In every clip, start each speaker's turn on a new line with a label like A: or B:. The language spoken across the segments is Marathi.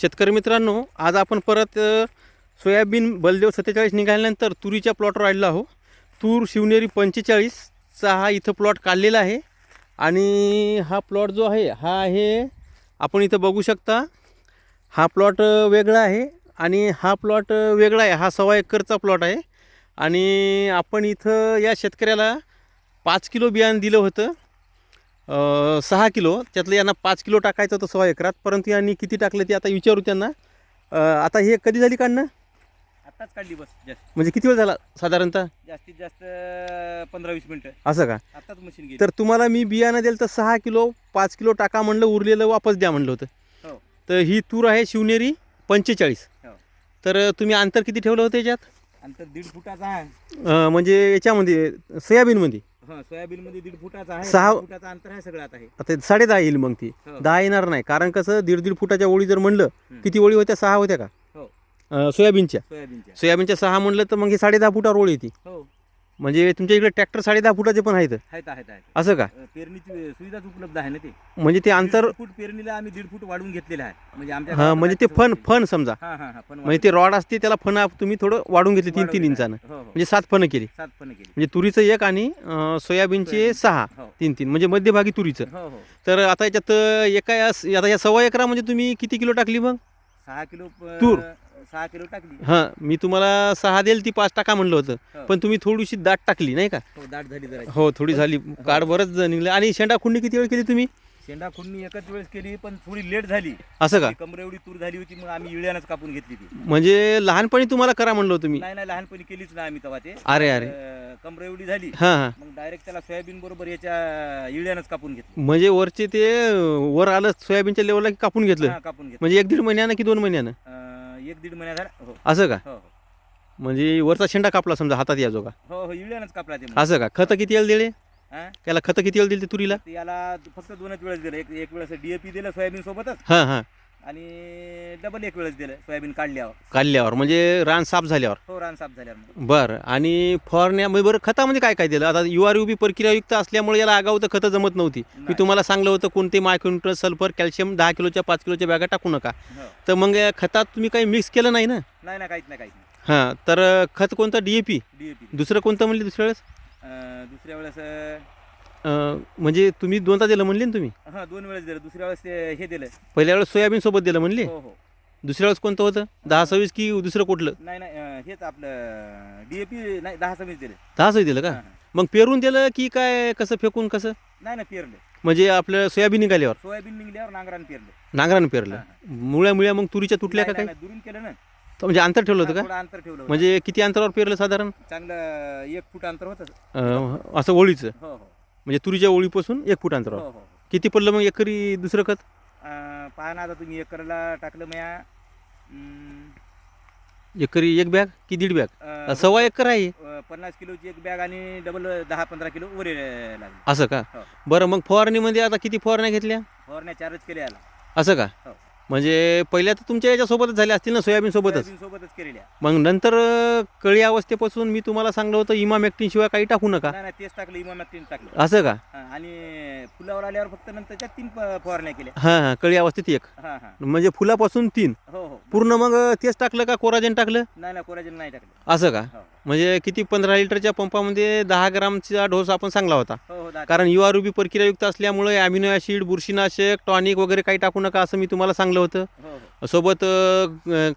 A: शेतकरी मित्रांनो आज आपण परत सोयाबीन बलदेव सत्तेचाळीस निघाल्यानंतर तुरीच्या प्लॉटवर आलेलो आहो तूर शिवनेरी पंचेचाळीसचा हा इथं प्लॉट काढलेला आहे. आणि हा प्लॉट जो आहे हा आहे आपण इथं बघू शकता. हा प्लॉट वेगळा आहे आणि हा प्लॉट वेगळा आहे. हा सव्वा एकरचा प्लॉट आहे. आणि आपण इथं या शेतकऱ्याला पाच किलो बियाणं दिलं होतं. सहा किलो त्यातलं यांना पाच किलो टाकायचं होतं सव्वा एकरात परंतु यांनी किती टाकलं ते आता विचारू त्यांना. आता हे कधी झाली काढणं?
B: आत्ताच काढली बस जास्त.
A: म्हणजे किती वेळ झाला साधारणतः?
B: जास्तीत जास्त पंधरा वीस मिनिटं.
A: असं का?
B: आत्ताच मशीन गेली.
A: तर तुम्हाला मी बियाणं दिलं तर सहा किलो पाच किलो टाका म्हणलं उरलेलं वापस द्या म्हणलं होतं.
B: हो.
A: तर ही तूर आहे शिवनेरी पंचेचाळीस.
B: हो.
A: तर तुम्ही अंतर किती ठेवलं होतं याच्यात?
B: अंतर दीड फुटाचा आहे.
A: अ, म्हणजे याच्यामध्ये सोयाबीनमध्ये.
B: हा सोयाबीन मध्ये दीड फुटाचा आहे
A: सहा-
B: दीड फुटाचा अंतर आहे सगळं आता हे.
A: आता साडे दहा येईल मग ती.
B: हो.
A: दहा येणार नाही कारण कसं दीड दीड फुटाच्या ओळी जर म्हणलं
B: हम्म.
A: किती ओळी होत्या? सहा होत्या का?
B: हो.
A: अ, सोयाबीनच्या.
B: सोयाबीनच्या.
A: सोयाबीनच्या सहा म्हणलं तर मग हे साडे दहा फुटावर ओळी येते
B: हो.
A: म्हणजे तुमच्या इकडे ट्रॅक्टर साडे दहा फुटाचे पण आहेत.
B: आहेत आहेत आहेत.
A: असं का?
B: अ, पेरणीची सुविधाच उपलब्ध आहे ना ते?
A: म्हणजे ते अंतर
B: दीड फूट पेरणीला आम्ही दीड फूट वाढवून घेतलेलं आहे. म्हणजे आमच्या
A: हा म्हणजे ते फन. फन समजा.
B: हा हा हा पण
A: म्हणजे ते रॉड असते त्याला फन आप- तुम्ही थोडं वाढून घेतले तीन तीन इंचानं.
B: हो हो.
A: म्हणजे सात फनं केली.
B: सात पण केली.
A: म्हणजे तुरीचं एक आणि अं, सोयाबीनचे
B: सोयाबीन.
A: सहा
B: हो.
A: तीन तीन. म्हणजे मध्यभागी तुरीचं.
B: हो हो.
A: तर आता याच्यात एका या- आता या सव्वा एकरा म्हणजे तुम्ही किती किलो टाकली मग?
B: सहा किलो प-
A: तूर.
B: सहा किलो टाकली.
A: हां मी तुम्हाला सहा देईल ती पाच टाका म्हणलं होतं.
B: हो.
A: पण तुम्ही थोडीशी दाट टाकली नाही का?
B: हो दाट झाली जरा.
A: हो थोडी झाली. काड बरंच निघलं. आणि शेंडा खुंडी किती वेळ केली तुम्ही?
B: शेंडा खुडणी एकच वेळेस केली पण थोडी लेट झाली.
A: असं का?
B: ती कमरे एवढी तूर झाली होती मग आम्ही इळ्यानंच कापून घेतली ती.
A: म्हणजे लहानपणी तुम्हाला करा म्हणलं होतं मी
B: नाही नाही लहानपणी केलीच ना आम्ही तेव्हा ते.
A: अरे अरे.
B: अं, कमरे एवढी झाली
A: हां हां.
B: मग डायरेक्ट त्याला सोयाबीन बरोबर याच्या इळ्यानंच कापून घेतली.
A: म्हणजे वरचे ते अं, वर आलं सोयाबीनच्या लेवलला की कापून घेतलं?
B: हा कापून घेतली.
A: म्हणजे एक दीड महिन्यानं की दोन महिन्यानं?
B: अं, एक दीड महिना झाला. हो.
A: असं का?
B: हो
A: म्हणजे वरचा शेंडा कापला समजा हातात याजो का
B: हो हो इळ्यानंच कापला ते मग.
A: असं का? खतं किती वेळ दिले?
B: हा?
A: त्याला खतं किती वेळ दिली तुरीला?
B: ते याला फक्त दोनच वेळेस दिलं. एक एक वेळेस डीएपी दिलं सोयाबीन सोबतच.
A: हां हां.
B: आणि डबल एक वेळेस दिलं सोयाबीन काढल्यावर.
A: काढल्यावर म्हणजे रान साफ झाल्यावर?
B: हो रान साफ झाल्यावर मग.
A: बरं आणि फवारण्या म्हणजे बरं खतामध्ये काय काय दिलं? आता यू आर बी प्रक्रियायुक्त असल्यामुळे याला आगाऊ तर खतं जमत नव्हती. मी
B: नाही.
A: तुम्हाला सांगलं होतं कोणते मायक्रोन्युट्रन सल्फर कॅल्शियम दहा किलोच्या पाच किलोच्या बॅगा टाकू नका.
B: हो.
A: तर मग या खतात तुम्ही काही मिक्स केलं नाही ना?
B: नाही ना काहीच नाही काहीच नाही.
A: हां तर खत कोणतं? डी ए पी
B: डीएपी
A: दुसरं कोणतं म्हणले दुसऱ्या वेळेस?
B: दुसऱ्या वेळेस अं,
A: अं, म्हणजे तुम्ही दोनदा दिलं म्हणले ना तुम्ही?
B: हा दोन वेळेस दिलं. दुसऱ्या वेळेस ते हे दिलं.
A: पहिल्या वेळेस सोयाबीन सोबत दिलं म्हणले?
B: हो हो.
A: दुसऱ्या वेळेस कोणतं होतं? दहा सव्वीस की दुसरं कुठलं?
B: नाही नाही अं, हेच आपलं डीएपी नाही दहा सव्वीस दिले.
A: दहा सव्वीस दिलं का. मग पेरून दिलं की काय कसं फेकून कसं?
B: नाही ना पेरले.
A: म्हणजे आपलं सोयाबीन निघाल्यावर?
B: सोयाबीन निघल्यावर नांगरान पेरले.
A: नांगरानं पेरलं. मुळ्या मुळ्या मग तुरीच्या तुटल्या का
B: नाही,
A: काय?
B: नाही, दुरून केलं ना.
A: तर म्हणजे अंतर ठेवलं होतं का?
B: थोडं अंतर ठेवलं होतं.
A: म्हणजे किती अंतरावर पेरलं साधारण?
B: चांगलं एक फूट अंतर होतं.
A: अं, असं ओळीचं?
B: हो हो.
A: म्हणजे तुरीच्या ओळीपासून एक फूट
B: हो
A: अंतरावर.
B: हो हो
A: किती पडलं मग एकरी दुसरं खत?
B: अं, पहा ना आता तुम्ही एकरला टाकलं म्या. अं,
A: एकरी एक बॅग की दीड बॅग?
B: अं,
A: सव्वा एकर आहे.
B: अं, पन्नास किलोची एक बॅग आणि डबल दहा पंधरा किलो वरे लागली.
A: असं का?
B: हो.
A: बरं मग फवारणीमध्ये आता किती फवारण्या घेतल्या?
B: फवारण्या चारच केल्या याला.
A: असं का?
B: हो.
A: म्हणजे पहिल्या तर तुमच्या याच्यासोबतच झाल्या असतील ना सोयाबीन सोबतच?
B: केलेल्या.
A: मग नंतर अं, कळी अवस्थेपासून मी तुम्हाला सांगलं होतं इमा शिवाय काही टाकू नका.
B: नाही नाही तेच टाकलं इमामात तीन टाकलं.
A: असं का?
B: हा, आणि फुलावर आल्यावर फक्त नंतरच्या तीन फ- फवारण्या केल्या.
A: हां हां कळी अवस्थेत एक.
B: हा हा.
A: म्हणजे फुलापासून तीन.
B: हो हो.
A: पूर्ण मग तेच टाकलं का कोराजेन टाकलं?
B: नाही नाही कोराजन नाही टाकलं.
A: असं का?
B: हो.
A: म्हणजे किती पंधरा लिटरच्या पंपामध्ये दहा ग्रामचा डोस आपण चांगला होता.
B: हो हो
A: कारण यू आर बी प्रक्रियायुक्त असल्यामुळे अमिनो ॲसिड बुरशीनाशक टॉनिक वगैरे काही टाकू नका असं मी तुम्हाला सांगलं होतं.
B: हो हो.
A: सोबत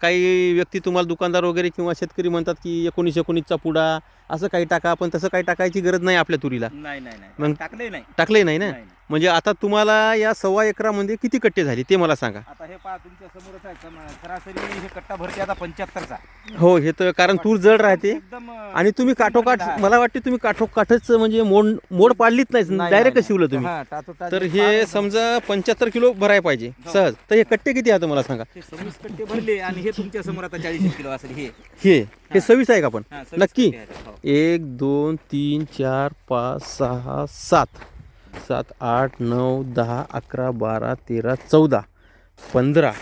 A: काही व्यक्ती तुम्हाला दुकानदार वगैरे किंवा शेतकरी म्हणतात की एकोणीस एकोणीसचा पुडा असं काही टाका पण तसं काही टाकायची गरज नाही आपल्या तुरीला.
B: नाही नाही नाही.
A: मग-
B: टाकलंय नाही.
A: टाकलंही नाही ना?
B: नाही, नाही.
A: म्हणजे आता तुम्हाला या सव्वा एकरामध्ये किती कट्टे झाली ते मला सांगा.
B: आता हे पहा तुमच्या समोरच आहे सम- सरासरी हे कट्टा भरते आता पंच्याहत्तरचा.
A: हो हे तर कारण तूर जड राहते.
B: एकदम अं,
A: आणि तुम्ही काठोकाठ. मला वाटते तुम्ही काठोकाठच म्हणजे मोड मोड पाडलीच नाही
B: नाही,
A: डायरेक्ट
B: नाही,
A: शिवलं. तुम्ही.
B: हा, टाचोटाच
A: तर हे समजा पंच्याहत्तर किलो भरायला पाहिजे.
B: हो.
A: सहज. तर हे कट्टे किती आहे मला सांगा?
B: हे सव्वीस कट्टे भरले आणि हे तुमच्यासमोर आता चाळीस किलो असेल हे
A: हे हे. सव्वीस आहे का पण
B: हा, सव्वीस
A: नक्की
B: कट्टे आहेत. हो.
A: एक दोन तीन चार पाच सहा सात सात आठ नऊ दहा अकरा बारा तेरा चौदा पंधरा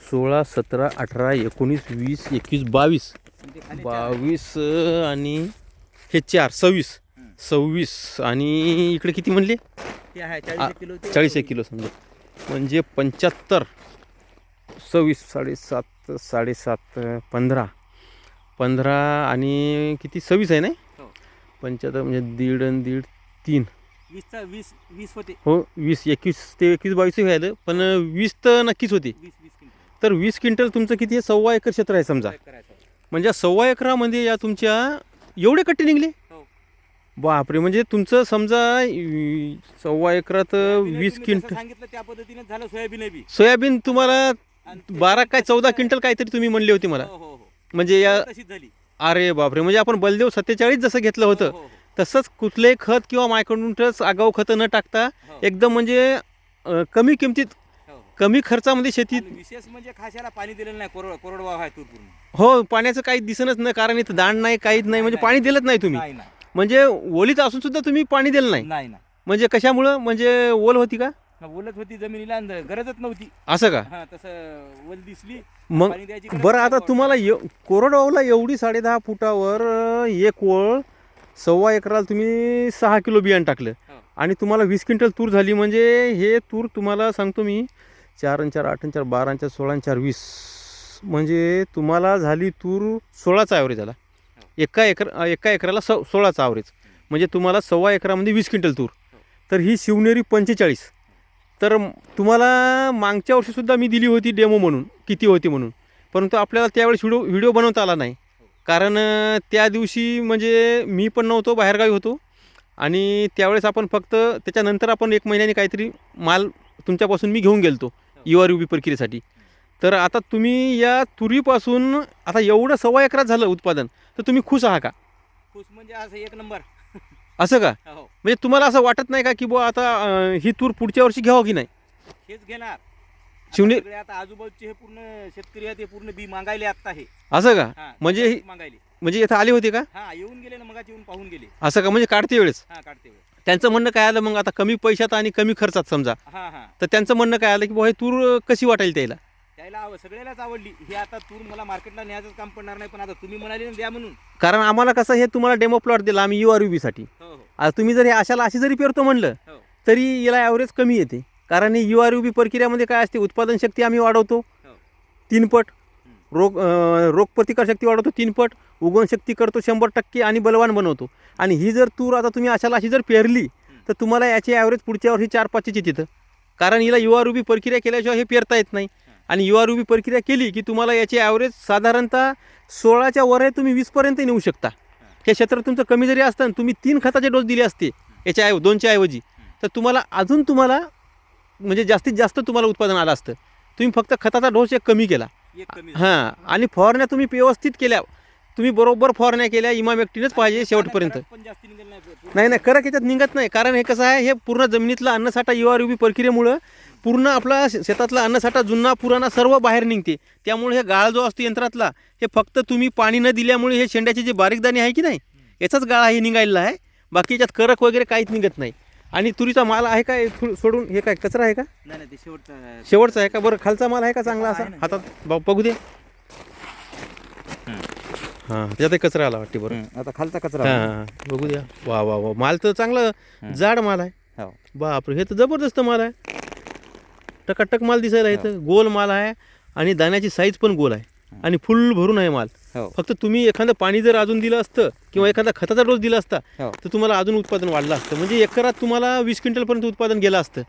A: सोळा सतरा अठरा एकोणीस वीस एकवीस बावीस
B: खाली चार आहे.
A: बावीस अं, आणि हे चार सव्वीस. सव्वीस आणि इकडे किती म्हणले
B: आहे चाळीस एक किलो ते
A: चाळीस एक किलो समजा म्हणजे पंच्याहत्तर सव्वीस साडेसात साडेसात पंधरा. पंधरा आणि किती? सव्वीस आहे नाही
B: हो.
A: पंच्याहत्तर म्हणजे दीड आणि दीड तीन.
B: वीसचा वीस वीस होते.
A: हो वीस एकवीस ते एकवीस बावीस व्हायला पण वीस तर नक्कीच होते. तर वीस क्विंटल तुमचं किती आहे? सव्वा एकर क्षेत्र आहे समजा. म्हणजे सव्वा एकरामध्ये या तुमच्या एवढे कट्टे निघले?
B: हो.
A: बापरे म्हणजे तुमचं समजा सव्वा एकरात वीस क्विंटल
B: जसं सांगितलं त्या पद्धतीने झालं सोयाबीन
A: सोयाबीन तुम्हाला बारा काय चौदा क्विंटल काहीतरी तुम्ही म्हणले होते मला.
B: हो हो हो.
A: म्हणजे या
B: तशीच झाली.
A: अरे बापरे म्हणजे आपण बलदेव सत्तेचाळीस जसं घेतलं होतं
B: हो, हो,
A: तसंच कुठलंही खत किंवा मायक्रोन्यूट्रन्स आगाऊ खतं न टाकता
B: हो,
A: एकदम म्हणजे अं, कमी किमतीत
B: हो.
A: कमी खर्चामध्ये शेतीत
B: आणि विशेष म्हणजे खाशाला पाणी दिलेलं नाही कोरड कोरडवाह आहे तूर पूर्ण.
A: हो पाण्याचं काही दिसणच नाही कारण इथं दाण नाही काहीच नाही म्हणजे पाणी दिलंच नाही तुम्ही.
B: नाही नाही.
A: म्हणजे ओलीत असून सुद्धा तुम्ही पाणी दिलं नाही. म्हणजे कशामुळं? म्हणजे ओल होती का?
B: बोलत होती जमिनीला आणि गरजच नव्हती.
A: असं का?
B: हा तसं वल दिसली.
A: मग
B: पाणी द्यायची गरज
A: बरं
B: नाही
A: आता. तुम्हाला एव कोरडवाहूला एवढी साडे दहा फुटावर अं, एक ओळ सव्वा एकराला तुम्ही सहा किलो बियाणं टाकलं.
B: हो.
A: आणि तुम्हाला वीस क्विंटल तूर झाली म्हणजे हे तूर तुम्हाला सांगतो मी चार आणि चार आठ आणि चार बारा आणि चार सोळा आणि चार वीस. म्हणजे तुम्हाला झाली तूर सोळाचा ॲव्हरेज झाला. एका एकर अं, एका एकराला स सोळाचा ॲव्हरेज म्हणजे तुम्हाला सव्वा एकरामध्ये वीस क्विंटल तूर. तर ही शिवनेरी पंचेचाळीस. तर तुम्हाला मागच्या वर्षीसुद्धा मी दिली होती डेमो म्हणून किती होती म्हणून. परंतु आपल्याला त्यावेळेस व्हिडिओ व्हिडिओ बनवता आला नाही. कारण त्या दिवशी म्हणजे मी पण नव्हतो बाहेरगावी होतो. आणि त्यावेळेस आपण फक्त त्याच्यानंतर आपण एक महिन्याने काहीतरी माल तुमच्यापासून मी घेऊन गेलतो यू आर यू बी प्रक्रियेसाठी. तर आता तुम्ही या तुरीपासून आता एवढं सव्वा एकरात झालं उत्पादन तर तुम्ही खुश आहात का?
B: खुश म्हणजे असं एक नंबर.
A: असं का?
B: हो.
A: म्हणजे तुम्हाला असं वाटत नाही का की बुवा आता अं, ही तूर पुढच्या वर्षी घ्यावं की नाही?
B: हेच घेणार. आता सगळे आता आजूबाजूचे हे पूर्ण शेतकरी आहेत ते पूर्ण बी मागायले आता हे.
A: असं का?
B: हा
A: म्हणजे ही-
B: मागायले.
A: म्हणजे इथं आले होते का?
B: हा येऊन गेले ना मगाच येऊन पाहून गेले.
A: असं का? म्हणजे काढते वेळेस.
B: हा काढते वेळ
A: त्यांचं म्हणणं काय आलं मग? आता कमी पैशात आणि कमी खर्चात समजा.
B: हा हा.
A: तर त्यांचं म्हणणं काय आलं की बुवा हे तूर कशी वाटेल त्याला?
B: त्याला आव- सगळ्यालाच आवडली. ही आता तूर मला मार्केटला न्यायचं काम पडणार नाही पण आता तुम्ही म्हणाले ना द्या म्हणून.
A: कारण आम्हाला कसं हे तुम्हाला डेमो प्लॉट दिला आम्ही यू आर यू तुम्ही जर हे अशाला अशी जरी पेरतो म्हणलं
B: हो.
A: तरी याला ॲव्हरेज कमी येते. कारण यू आर यू बी प्रक्रियामध्ये काय असते उत्पादन शक्ती आम्ही वाढवतो.
B: हो.
A: तीन पट. रोग अं, रोगप्रतिकार शक्ती वाढवतो तीन पट. उगवण शक्ती करतो शंभर टक्के आणि बलवान बनवतो. आणि ही जर तूर आता तुम्ही अशाला अशी जर पेरली तर तुम्हाला याची ॲव्हरेज पुढच्या वर्षी चार पाचची तिथं. कारण हिला यू आर बी प्रक्रिया केल्याशिवाय हे पेरता येत नाही. आणि यू आर बी प्रक्रिया केली की तुम्हाला याची ॲव्हरेज साधारणतः सोळाच्या वर तुम्ही वीसपर्यंत नेऊ शकता. हे क्षेत्र तुमचं कमी जरी असतं तुम्ही तीन खताचे डोस दिले असते याच्या ऐव दोनच्या ऐवजी. तर तुम्हाला अजून तुम्हाला म्हणजे जास्तीत जास्त तुम्हाला उत्पादन आलं असतं. तुम्ही फक्त खताचा डोस एक कमी केला. हां आणि फवारण्या तुम्ही व्यवस्थित केल्या. तुम्ही बरोबर फवारण्या केल्या इमाम एकटीनेच पाहिजे शेवटपर्यंत.
B: नाही.
A: नाही करक याच्यात निघत नाही. कारण हे कसं आहे हे पूर्ण जमिनीतला अन्नसाठा यू आर बी प्रक्रियेमुळं पूर्ण आपला शेतातला अन्नसाठा जुना पुराणा सर्व बाहेर निघते. त्यामुळे हे गाळ जो असतो यंत्रातला हे फक्त तुम्ही पाणी न दिल्यामुळे हे शेंड्याचे जे बारीक दाणे आहे की नाही याचाच गाळा हे निघालेला आहे. बाकी याच्यात करक वगैरे काहीच निघत नाही. आणि तुरीचा माल आहे का सोडून? हे काय कचरा आहे का?
B: नाही शेवटचं
A: शेवटचा आहे का? बरं खालचा माल आहे का चांगला असा. हातात ब- बघू दे. हां त्याच्यात कचरा आला वाटते बरं.
B: आता खालचा कचरा
A: हां बघू द्या. वा वा वा. माल तर चांगला जाड माल आहे.
B: हो.
A: बापरे हे तर जबरदस्त माल आहे. टकाटक माल दिसायला इथं. गोल माल आहे आणि दाण्याची साईज पण गोल आहे. आणि फुल भरून आहे माल.
B: हो.
A: फक्त तुम्ही एखादं पाणी जर अजून दिलं असतं किंवा एखादा खताचा डोस दिला असता
B: हो.
A: तर तुम्हाला अजून उत्पादन वाढलं असतं. म्हणजे एकरात तुम्हाला वीस क्विंटलपर्यंत उत्पादन गेलं असतं.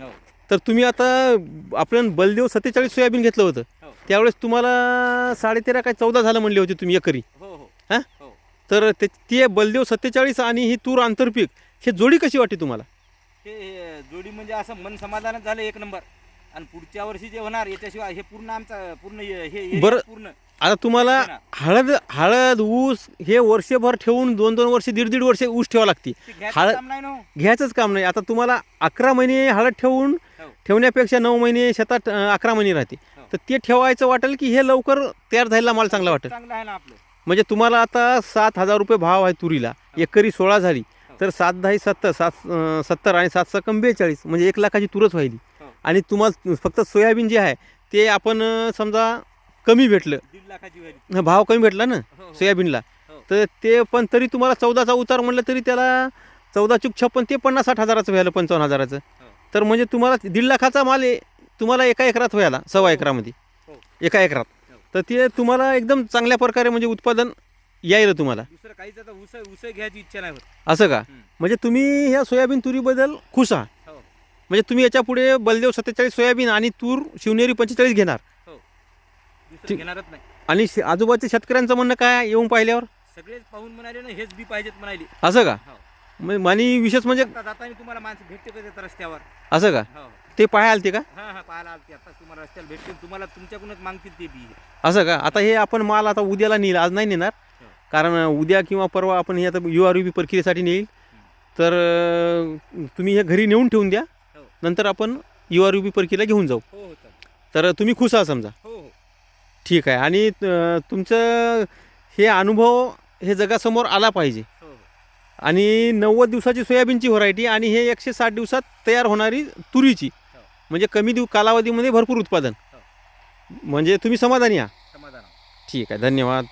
B: हो.
A: तर तुम्ही आता आपण बलदेव सत्तेचाळीस सोयाबीन घेतलं होतं.
B: हो.
A: त्यावेळेस तुम्हाला साडेतेरा काय चौदा झालं म्हणले होते तुम्ही एकरी.
B: हो हो.
A: हां?
B: हो.
A: तर ते ते बलदेव सत्तेचाळीस आणि ही तूर आंतरपीक हे जोडी कशी वाटते तुम्हाला?
B: हे जोडी म्हणजे असं मन समाधानच झालं एक नंबर आणि पुढच्या वर्षी जे होणार याच्याशिवाय हे पूर्ण आमचा पूर्ण हे हे
A: बरं.
B: पूर्ण
A: आता तुम्हाला. हळद हळद ऊस हे वर्षभर ठेवून दोन दोन वर्ष दीड दीड वर्ष ऊस ठेवा लागते
B: ते घ्यायचं
A: हळद-
B: काम नाही ना हो.
A: घ्यायचंच काम नाही आता तुम्हाला अकरा महिने हळद ठेवून
B: हो.
A: ठेवण्यापेक्षा नऊ महिने शेतात अं, अकरा महिने राहते
B: हो.
A: तर ते ठेवायचं वाटेल की हे लवकर तयार झालेला माल चांगला वाटेल
B: चांगलं आहे ना आपलं
A: म्हणजे तुम्हाला आता सात हजार रुपये भाव आहे तुरीला एकरी सोळा झाली तर सात दहा सत्तर सात सत्तर आणि सात सकम बेचाळीस म्हणजे एक लाखाची तुरच व्हायली. आणि तुम्हाला फक्त सोयाबीन जे आहे ते आपण समजा कमी भेटलं
B: लाखाची
A: भाव कमी भेटला ना
B: हो, हो.
A: सोयाबीनला
B: हो.
A: तर ते पण तरी तुम्हाला चौदाचा उतार म्हणलं तरी त्याला चौदा चूक छप्पन ते पन्नास साठ हजाराचं व्हायला पंचावन्न हजाराचं. तर म्हणजे तुम्हाला दीड लाखाचा माल आहे, तुम्हाला एका एकरात व्हायला सव्वा एकरामध्ये एका एकरात. तर ते तुम्हाला एकदम चांगल्या प्रकारे म्हणजे उत्पादन यायला तुम्हाला.
B: दुसरं काहीच आता उस उस घ्यायची इच्छा नाही होत.
A: असं का. म्हणजे तुम्ही ह्या सोयाबीन तुरीबद्दल खुश आहात.
B: हो.
A: म्हणजे तुम्ही याच्यापुढे बलदेव सत्तेचाळीस सोयाबीन आणि तूर शिवनेरी पंचेचाळीस घेणार.
B: हो. दुसरं
A: ठीक.
B: घेणारच नाही.
A: आणि शे- आजूबाजूच्या शेतकऱ्यांचं म्हणणं काय आहे? येऊन पाहिल्यावर?
B: सगळेच पाहून म्हणाले ना हेच बी पाहिजेत म्हणाले.
A: असं का?
B: हो.
A: म- आणि विशेष म्हणजे
B: आता जाताना तुम्हाला माणसं भेटते का तिथं रस्त्यावर?
A: असं का?
B: हो.
A: ते पाहायला आलते का?
B: हा हा पाहायला आलते. आता तुम्हाला रस्त्याला भेटतील. तुम्हाला तुमच्याकडूनच मागतील ते बी.
A: असं का? आता हे आपण माल आता उद्याला नेईल. आज नाही नेणार. कारण उद्या किंवा परवा आपण हे आता यू आर बी प्रक्रियेसाठी नेईल. तर तुम्ही हे घरी नेऊन ठेवून द्या.
B: हो.
A: नंतर आपण यू आर बी प्रक्रियेला घेऊन जाऊ.
B: हो हो.
A: तर तुम्ही खुश आहात समजा. ठीक आहे. आणि तुमचं हे अनुभव हे जगासमोर आला पाहिजे. आणि नव्वद दिवसाची सोयाबीनची व्हरायटी आणि हे एकशे साठ दिवसात तयार होणारी तुरीची. म्हणजे कमी दिव कालावधीमध्ये भरपूर उत्पादन. म्हणजे तुम्ही समाधानी आहात.
B: समाधान
A: ठीक आहे. धन्यवाद.